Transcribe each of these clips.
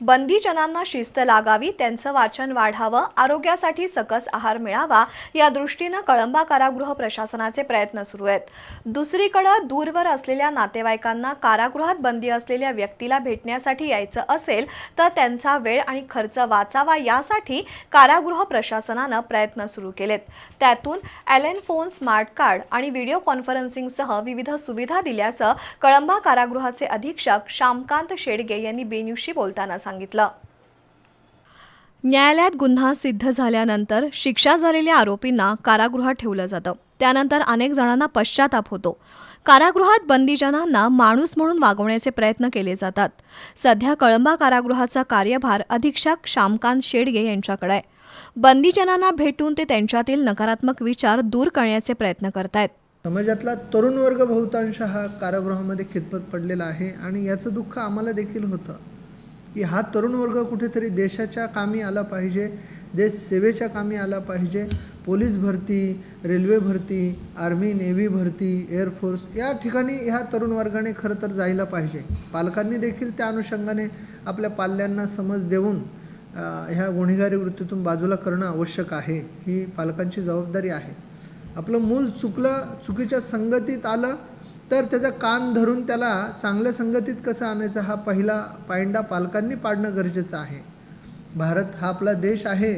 बंदीजनांना शिस्त लागावी त्यांचं वाचन वाढावं आरोग्यासाठी सकस आहार मिळावा या दृष्टीनं कळंबा कारागृह प्रशासनाचे प्रयत्न सुरू आहेत. दुसरीकडं दूरवर असलेल्या नातेवाईकांना कारागृहात बंदी असलेल्या व्यक्तीला भेटण्यासाठी यायचं असेल तर त्यांचा वेळ आणि खर्च वाचावा यासाठी कारागृह प्रशासनानं प्रयत्न सुरू केलेत. त्यातून ॲलेन फोन स्मार्ट कार्ड आणि व्हिडिओ कॉन्फरन्सिंगसह विविध सुविधा दिल्याचं कळंबा कारागृहाचे अधीक्षक श्यामकांत शेडगे यांनी बेन्यूशी बोलताना सांगितलं. न्यायालयात गुन्हा सिद्ध झाल्यानंतर शिक्षा झालेल्या आरोपींना कारागृहात ठेवलं जातं. त्यानंतर अनेक जणांना पश्चाताप होतो. कारागृहात बंदीजनांना माणूस म्हणून वागवण्याचे प्रयत्न केले जातात. सध्या कळंबा कारागृहाचा कार्यभार अधीक्षक श्यामकांत शेडगे यांच्याकडे आहे. बंदीजनांना भेटून ते त्यांच्यातील नकारात्मक विचार दूर करण्याचे प्रयत्न करतायत. समाजातला तरुण वर्ग बहुतांश हा कारागृहामध्ये खितपत पडलेला आहे आणि याचं दुःख आम्हाला देखील होतं. की हा तरुण वर्ग कुठेतरी देशाच्या कामी आला पाहिजे देश सेवेच्या कामी आला पाहिजे. पोलीस भरती रेल्वे भरती आर्मी नेव्ही भरती एअरफोर्स या ठिकाणी ह्या तरुण वर्गाने खरं तर जायला पाहिजे. पालकांनी देखील त्या अनुषंगाने आपल्या पाल्यांना समज देऊन ह्या गुन्हेगारी वृत्तीतून बाजूला करणं आवश्यक आहे ही पालकांची जबाबदारी आहे. आपलं मूल चुकलं चुकीच्या संगतीत आलं तर त्याचा कान धरून त्याला चांगल्या संगतीत कसं आणायचं हा पहिला पायंडा पालकांनी पाडणं गरजेचं आहे. भारत हा आपला देश आहे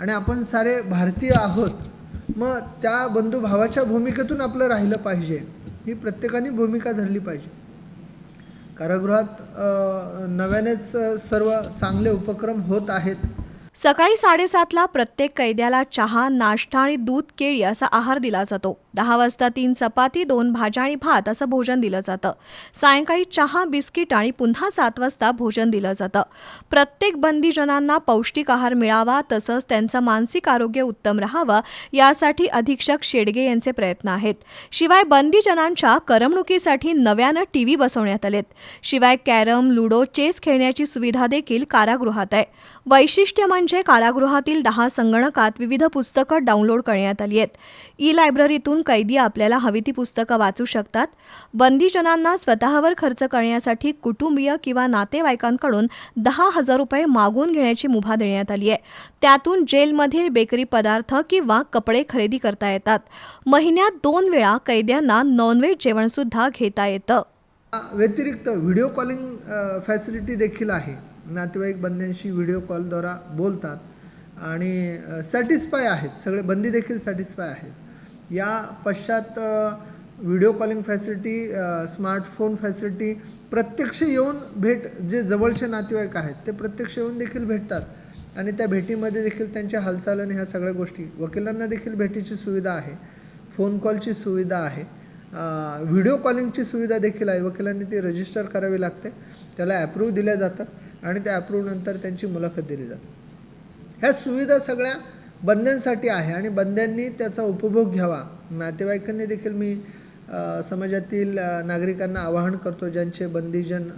आणि आपण सारे भारतीय आहोत. मग त्या बंधुभावाच्या भूमिकेतून आपलं राहिलं पाहिजे. ही प्रत्येकाने भूमिका धरली पाहिजे. कारागृहात नव्यानेच सर्व चांगले उपक्रम होत आहेत. सकाळी साडेसातला प्रत्येक कैद्याला चहा नाश्ता आणि दूध केळी असा आहार दिला जातो. दहा वाजता तीन चपाती दोन भाज्या आणि भात असं भोजन दिलं जातं. सायंकाळी चहा बिस्किट आणि पुन्हा सात वाजता भोजन दिलं जातं. प्रत्येक बंदीजनांना पौष्टिक आहार मिळावा तसंच त्यांचं मानसिक आरोग्य उत्तम राहावं यासाठी अधीक्षक शेडगे यांचे प्रयत्न आहेत. शिवाय बंदीजनांच्या करमणुकीसाठी नव्यानं टी व्ही बसवण्यात आलेत. शिवाय कॅरम लुडो चेस खेळण्याची सुविधा देखील कारागृहात आहे. वैशिष्ट्य म्हणजे म्हणजे कारागृहातील दहा संगणकात विविध पुस्तकं डाउनलोड करण्यात आली आहेत. ई लायब्ररीतून कैदी आपल्याला हवी ती पुस्तकं वाचू शकतात. बंदीजनांना स्वतःवर खर्च करण्यासाठी कुटुंबीय किंवा नातेवाईकांकडून दहा हजार रुपये मागून घेण्याची मुभा देण्यात आली आहे. त्यातून जेलमधील बेकरी पदार्थ किंवा कपडे खरेदी करता येतात. महिन्यात दोन वेळा कैद्यांना नॉनव्हेज जेवणसुद्धा घेता येतं. व्यतिरिक्त व्हिडिओ कॉलिंग फॅसिलिटी देखील आहे. नातेवाईक बंद्यांशी व्हिडिओ कॉलद्वारा बोलतात आणि सॅटिस्फाय आहेत. सगळे बंदी देखील सॅटिस्फाय आहेत. या पश्चात video calling facility smartphone facility प्रत्यक्ष येऊन भेट जे जवळचे नातेवाईक आहेत ते प्रत्यक्ष येऊन देखील भेटतात. आणि त्या भेटीमध्ये देखील त्यांच्या हालचाल आणि ह्या सगळ्या गोष्टी वकिलांना देखील भेटीची सुविधा आहे. फोन कॉलची सुविधा आहे. व्हिडिओ कॉलिंगची सुविधा देखील आहे. वकिलांनी ती रजिस्टर करावी लागते. त्याला ॲप्रूव्ह दिलं जातं. आणि त्या अप्रूव्हनंतर त्यांची मुलाखत दिली जाते. ह्या सुविधा सगळ्या बंद्यांसाठी आहे आणि बंद्यांनी त्याचा उपभोग घ्यावा. नातेवाईकांनी देखील मी समाजातील नागरिकांना आवाहन करतो ज्यांचे बंदीजन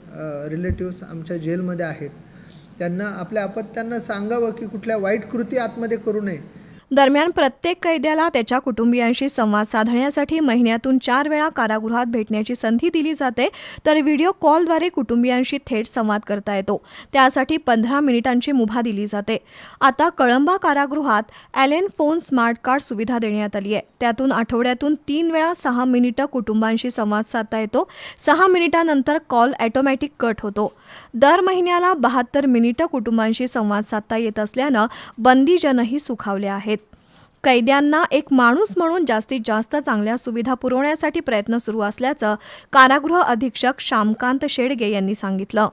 रिलेटिव्स आमच्या जेलमध्ये आहेत त्यांना आपल्या आपत्त्यांना सांगावं की कुठल्या वाईट कृती आतमध्ये करू नये. दरम्यान प्रत्येक कैद्याला त्याच्या कुटुंबियांशी संवाद साधण्यासाठी महिन्यातून चार वेळा कारागृहात भेटण्याची संधी दिली जाते तर व्हिडिओ कॉलद्वारे कुटुंबियांशी थेट संवाद करता येतो. त्यासाठी पंधरा मिनिटांची मुभा दिली जाते. आता कळंबा कारागृहात ॲलेन फोन स्मार्ट कार्ड सुविधा देण्यात आली आहे. त्यातून आठवड्यातून तीन वेळा सहा मिनिटं कुटुंबांशी संवाद साधता येतो. सहा मिनिटानंतर कॉल ॲटोमॅटिक कट होतो. दर महिन्याला बहात्तर मिनिटं कुटुंबांशी संवाद साधता येत असल्यानं बंदीजनही सुखावले आहेत. कैद्यांना एक माणूस म्हणून जास्तीत जास्त चांगल्या सुविधा पुरवण्यासाठी प्रयत्न सुरू असल्याचं कारागृह अधीक्षक श्यामकांत शेडगे यांनी सांगितलं.